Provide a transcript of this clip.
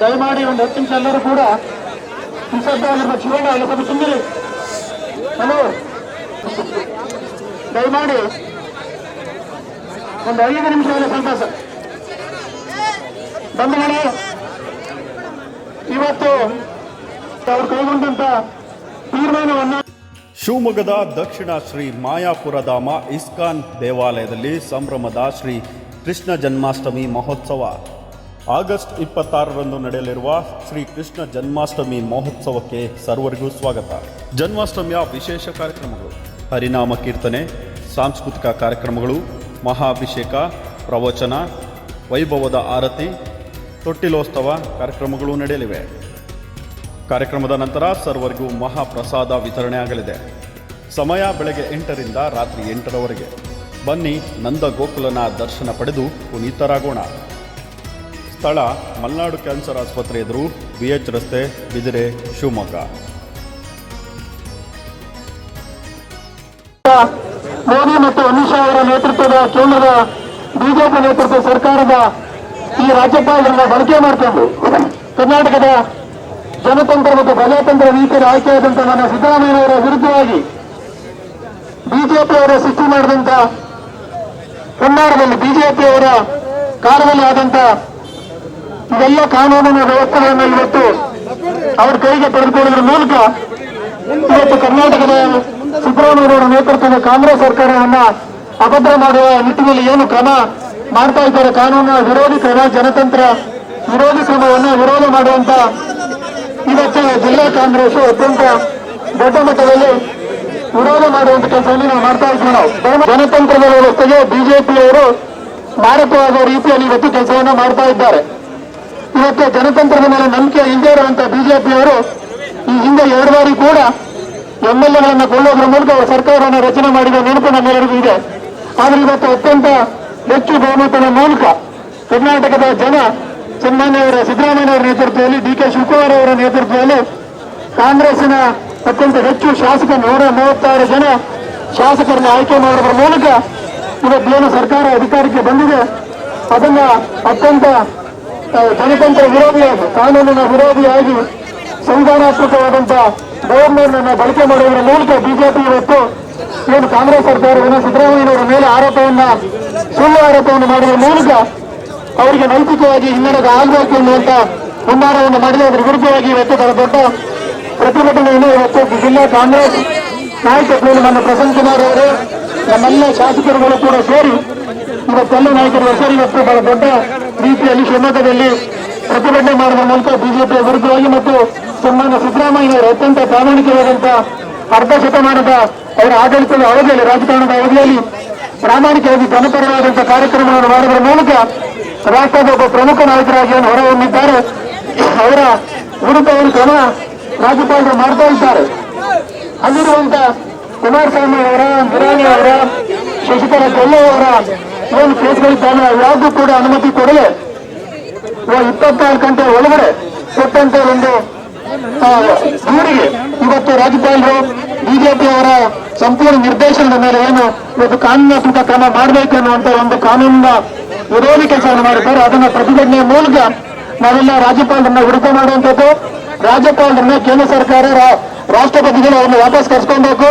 ದಯಮಾಡಿ ಒಂದು ಹತ್ತು ನಿಮಿಷ ಎಲ್ಲರೂ ಕೂಡ ನಿಶಬ್ದ ಆಗಿರುವ ಶಿವಣ್ಣ ಎಲ್ಲ ಸ್ವಲ್ಪ ತುಂಬಿರಿ ಹಲೋ. ದಯಮಾಡಿ ಒಂದು ಐದು ನಿಮಿಷ ಎಲ್ಲ ಸಂತೋಷ. ಬಂಧುಗಳು ಇವತ್ತು ಅವರು ಕೈಗೊಂಡಂತ ತೀರ್ಮಾನವನ್ನು ಶಿವಮೊಗ್ಗದ ದಕ್ಷಿಣ ಶ್ರೀ ಮಾಯಾಪುರಧಾಮ ಇಸ್ಕಾನ್ ದೇವಾಲಯದಲ್ಲಿ ಸಂಭ್ರಮದ ಶ್ರೀ ಕೃಷ್ಣ ಜನ್ಮಾಷ್ಟಮಿ ಮಹೋತ್ಸವ. ಆಗಸ್ಟ್ ಇಪ್ಪತ್ತಾರರಂದು ನಡೆಯಲಿರುವ ಶ್ರೀ ಕೃಷ್ಣ ಜನ್ಮಾಷ್ಟಮಿ ಮಹೋತ್ಸವಕ್ಕೆ ಸರ್ವರಿಗೂ ಸ್ವಾಗತ. ಜನ್ಮಾಷ್ಟಮಿಯ ವಿಶೇಷ ಕಾರ್ಯಕ್ರಮಗಳು, ಹರಿನಾಮ ಕೀರ್ತನೆ, ಸಾಂಸ್ಕೃತಿಕ ಕಾರ್ಯಕ್ರಮಗಳು, ಮಹಾಭಿಷೇಕ, ಪ್ರವಚನ, ವೈಭವದ ಆರತಿ ತೊಟ್ಟಿಲೋತ್ಸವ ಕಾರ್ಯಕ್ರಮಗಳು ನಡೆಯಲಿವೆ. ಕಾರ್ಯಕ್ರಮದ ನಂತರ ಸರ್ವರಿಗೂ ಮಹಾಪ್ರಸಾದ ವಿತರಣೆ ಆಗಲಿದೆ ಸಮಯ ಬೆಳಗ್ಗೆ ಎಂಟರಿಂದ ರಾತ್ರಿ ಎಂಟರವರೆಗೆ. ಬನ್ನಿ ನಂದ ಗೋಕುಲನ ದರ್ಶನ ಪಡೆದು ಪುನೀತರಾಗೋಣ. ಸ್ಥಳ ಮಲ್ನಾಡು ಕ್ಯಾನ್ಸರ್ ಆಸ್ಪತ್ರೆ ಎದುರು ಬಿಎಚ್ ರಸ್ತೆ, ಬಿದಿರೆ, ಶಿವಮೊಗ್ಗ. ಮೋದಿ ಮತ್ತು ಅಮಿತ್ ಶಾ ಅವರ ನೇತೃತ್ವದ ಕೇಂದ್ರದ ಬಿಜೆಪಿ ನೇತೃತ್ವ ಸರ್ಕಾರದ ಈ ರಾಜ್ಯಪಾಲರನ್ನ ಬಳಕೆ ಮಾಡಿಕೊಂಡು ಕರ್ನಾಟಕದ ಜನತಂತ್ರ ಮತ್ತು ಪ್ರಜಾತಂತ್ರ ನೀತಿಯಲ್ಲಿ ಆಯ್ಕೆಯಾದಂತಹ ನನ್ನ ಸಿದ್ದರಾಮಯ್ಯ ಅವರ ವಿರುದ್ಧವಾಗಿ ಬಿಜೆಪಿ ಅವರ ಸೃಷ್ಟಿ ಮಾಡಿದಂತ ಕನ್ನಡದಲ್ಲಿ ಬಿಜೆಪಿಯವರ ಕಾಲದಲ್ಲಿ ಆದಂತ ಇವೆಲ್ಲ ಕಾನೂನಿನ ವ್ಯವಸ್ಥೆಗಳನ್ನು ಇವತ್ತು ಅವ್ರ ಕೈಗೆ ಪಡೆದುಕೊಳ್ಳುವುದರ ಮೂಲಕ ಇವತ್ತು ಕರ್ನಾಟಕದ ಸಿದ್ದರಾಮಯ್ಯನವರ ನೇತೃತ್ವದ ಕಾಂಗ್ರೆಸ್ ಸರ್ಕಾರವನ್ನ ಅಭದ್ರ ಮಾಡುವ ನಿಟ್ಟಿನಲ್ಲಿ ಏನು ಕ್ರಮ ಮಾಡ್ತಾ ಇದ್ದಾರೆ ಕಾನೂನಿನ ವಿರೋಧಿ ಕ್ರಮ, ಜನತಂತ್ರ ವಿರೋಧಿ ಕ್ರಮವನ್ನು ವಿರೋಧ ಮಾಡುವಂತ ಇವತ್ತು ಜಿಲ್ಲಾ ಕಾಂಗ್ರೆಸ್ ಅತ್ಯಂತ ದೊಡ್ಡ ಮಟ್ಟದಲ್ಲಿ ವಿರೋಧ ಮಾಡುವಂತ ಕೆಲಸವನ್ನು ನಾವು ಮಾಡ್ತಾ ಇದ್ದೀವಿ ನಾವು. ಜನತಂತ್ರದ ವ್ಯವಸ್ಥೆಗೆ ಬಿಜೆಪಿಯವರು ಮಾರಕವಾದ ರೀತಿಯಲ್ಲಿ ಇವತ್ತು ಕೆಲಸವನ್ನ ಮಾಡ್ತಾ ಇದ್ದಾರೆ. ಇವತ್ತು ಜನತಂತ್ರದ ಮೇಲೆ ನಂಬಿಕೆ ಹಿಂದೆ ಇರುವಂತ ಬಿಜೆಪಿಯವರು ಈ ಹಿಂದೆ ಎರಡು ಬಾರಿ ಕೂಡ ಎಂ ಎಲ್ ಎಗಳನ್ನ ಕೊಳ್ಳೋದ್ರ ಮೂಲಕ ಅವರು ಸರ್ಕಾರವನ್ನು ರಚನೆ ಮಾಡಿದ ನೆನಪು ನಮ್ಮೆಲ್ಲರಿಗೂ ಇದೆ. ಆದರೆ ಇವತ್ತು ಅತ್ಯಂತ ಹೆಚ್ಚು ಬಹುಮತದ ಮೂಲಕ ಕರ್ನಾಟಕದ ಜನ ಸನ್ಮಾನ್ಯವರ ಸಿದ್ದರಾಮಯ್ಯವರ ನೇತೃತ್ವದಲ್ಲಿ ಡಿ ಕೆ ಶಿವಕುಮಾರ್ ಅವರ ನೇತೃತ್ವದಲ್ಲಿ ಕಾಂಗ್ರೆಸ್ಸಿನ ಅತ್ಯಂತ ಹೆಚ್ಚು ಶಾಸಕ ನೂರ ಮೂವತ್ತಾರು ಜನ ಶಾಸಕರನ್ನ ಆಯ್ಕೆ ಮಾಡುವುದರ ಮೂಲಕ ಇವತ್ತೇನು ಸರ್ಕಾರ ಅಧಿಕಾರಕ್ಕೆ ಬಂದಿದೆ, ಅದನ್ನ ಅತ್ಯಂತ ಜನತಂತ್ರ ವಿರೋಧಿಯಾಗಿ ಕಾನೂನಿನ ವಿರೋಧಿಯಾಗಿ ಸಂವಿಧಾನಾತ್ಮಕವಾದಂತಹ ಗವರ್ನರ್ ಅನ್ನು ಬಳಕೆ ಮಾಡುವುದರ ಮೂಲಕ ಬಿಜೆಪಿ ಇವತ್ತು ಏನು ಕಾಂಗ್ರೆಸ್ ಸರ್ಕಾರವನ್ನು ಸಿದ್ದರಾಮಯ್ಯನವರ ಮೇಲೆ ಆರೋಪವನ್ನ, ಸುಳ್ಳು ಆರೋಪವನ್ನು ಮಾಡುವ ಮೂಲಕ ಅವರಿಗೆ ನೈತಿಕವಾಗಿ ಹಿನ್ನಡೆಗೆ ಆಗಬೇಕು ಎನ್ನುವಂತ ಹುನ್ನಾರವನ್ನು ಮಾಡಿದ. ಅದರ ವಿರುದ್ಧವಾಗಿ ಇವತ್ತು ತನ್ನ ದೊಡ್ಡ ಪ್ರತಿಭಟನೆಯನ್ನು ಇವತ್ತು ಜಿಲ್ಲಾ ಕಾಂಗ್ರೆಸ್ ನಾಯಕತ್ವದಲ್ಲಿ ನಮ್ಮ ಪ್ರಸನ್ನ ಕುಮಾರ್ ಅವರು ನಮ್ಮೆಲ್ಲ ಶಾಸಕರುಗಳು ಕೂಡ ಸೇರಿ ಇವತ್ತೆಲ್ಲ ನಾಯಕರು ಸೇರಿ ಇವತ್ತು ಬಹಳ ದೊಡ್ಡ ರೀತಿಯಲ್ಲಿ ಶಿವಮೊಗ್ಗದಲ್ಲಿ ಪ್ರತಿಭಟನೆ ಮಾಡುವ ಮೂಲಕ ಬಿಜೆಪಿಯ ವಿರುದ್ಧವಾಗಿ ಮತ್ತು ಸನ್ಮಾನ್ಯ ಸಿದ್ದರಾಮಯ್ಯನವರು ಅತ್ಯಂತ ಪ್ರಾಮಾಣಿಕವಾದಂತಹ ಅರ್ಧ ಶತಮಾನದ ಅವರ ಆಡಳಿತದ ಅವಧಿಯಲ್ಲಿ, ರಾಜಕಾರಣದ ಅವಧಿಯಲ್ಲಿ ಪ್ರಾಮಾಣಿಕವಾಗಿ ಜನಪರವಾದಂತಹ ಕಾರ್ಯಕ್ರಮವನ್ನು ಮಾಡುವುದರ ಮೂಲಕ ರಾಷ್ಟ್ರದ ಒಬ್ಬ ಪ್ರಮುಖ ನಾಯಕರಾಗಿ ಹೊರಹೊಮ್ಮಿದ್ದಾರೆ. ಅವರ ಅವರು ಕ್ರಮ ರಾಜ್ಯಪಾಲರು ಮಾಡ್ತಾ ಇದ್ದಾರೆ. ಅಲ್ಲಿರುವಂತ ಕುಮಾರಸ್ವಾಮಿ ಅವರ ನಿರಾಣಿ ಅವರ, ಶಶಿಕಲಾ ಜೊಲ್ಲೆ ಅವರ ಏನು ಕೇಸ್ಗಳಿದ್ದಾನೆ ಯಾವುದೂ ಕೂಡ ಅನುಮತಿ ಕೊಡಿ ಇಪ್ಪತ್ನಾಲ್ಕು ಗಂಟೆ ಒಳಗಡೆ ಕೊಟ್ಟಂತ ಒಂದು ದೂರಿಗೆ ಇವತ್ತು ರಾಜ್ಯಪಾಲರು, ಬಿಜೆಪಿ ಅವರ ಸಂಪೂರ್ಣ ನಿರ್ದೇಶನದ ಮೇಲೆ ಏನು ಇವತ್ತು ಕಾನೂನಾತ್ಮಕ ಕ್ರಮ ಮಾಡಬೇಕು ಅನ್ನುವಂತ ಒಂದು ಕಾನೂನಿನ ವಿರೋಧಿ ಕೆಲಸವನ್ನು ಮಾಡಿದ್ದಾರೆ. ಅದನ್ನ ಪ್ರತಿಭಟನೆಯ ಮೂಲಕ ನಾವೆಲ್ಲ ರಾಜ್ಯಪಾಲರನ್ನ ಹುಡುಕ ಮಾಡುವಂಥದ್ದು ರಾಜ್ಯಪಾಲರನ್ನ ಕೇಂದ್ರ ಸರ್ಕಾರ ರಾಷ್ಟ್ರಪತಿಗಳು ಅವ್ರನ್ನ ವಾಪಸ್ ಕರ್ಸ್ಕೊಬೇಕು